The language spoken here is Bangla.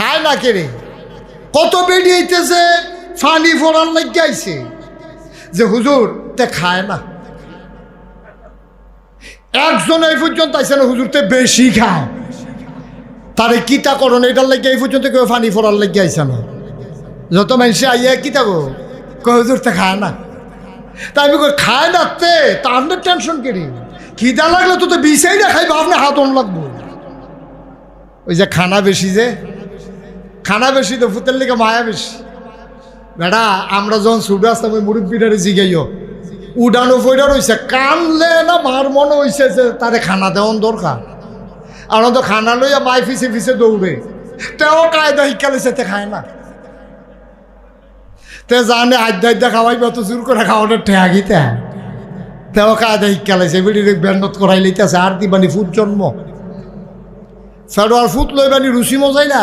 খায় না কেড়ে। কত বেডি হইতেছে ফানি ফোড়ার লাগে আইছে। যে হুজুর, তে খায় না। একজন এই পর্যন্ত আইসে না, হুজুর, তে বেশি খায়। তারে কিতা করণ এটার লাগে এই পর্যন্ত কেউ ফানি ফোড়ার লাগে আইসে না। যত মানুষে আইয়া কিতা গো কয়, হুজুর, তে খায় না। তাই আমি কই, খায় না তে? তার টেনশন কেড়ে? খিদা লাগলে তো তো বিষাই না খাই ভাবনা হাত অন লাগবো। ওই যে খানা বেশি যে খানা বেশি তো ফুতের লিগে মায়া বেশি। বেড়া আমরা যখন ছুটে আসতাম, ওই মুরব্বীটারে জিগাইও। উডানো ফইডা রইছে, কানলে না মার মনে হইছে যে তারে খানা দেওয়ান দরকার। আর তো খানা লইয়া মাই ফিসে ফিসে দৌড়ে। তেও কায়দা শিক্ষালেছে তে খায় না। তে জানে আদ্যা আদ্যা খাওয়াইবে তো জোর করে খাওয়াটা ঠেয়াগিতে তেও কায়দা শিক্ষা শিক্ষালেছে বিড়ি ব্যান্ডত করাই লইতেছে, আর দিবানি ফুট জন্ম। ফেডার ফুট লইবানি রুচি মজাই না।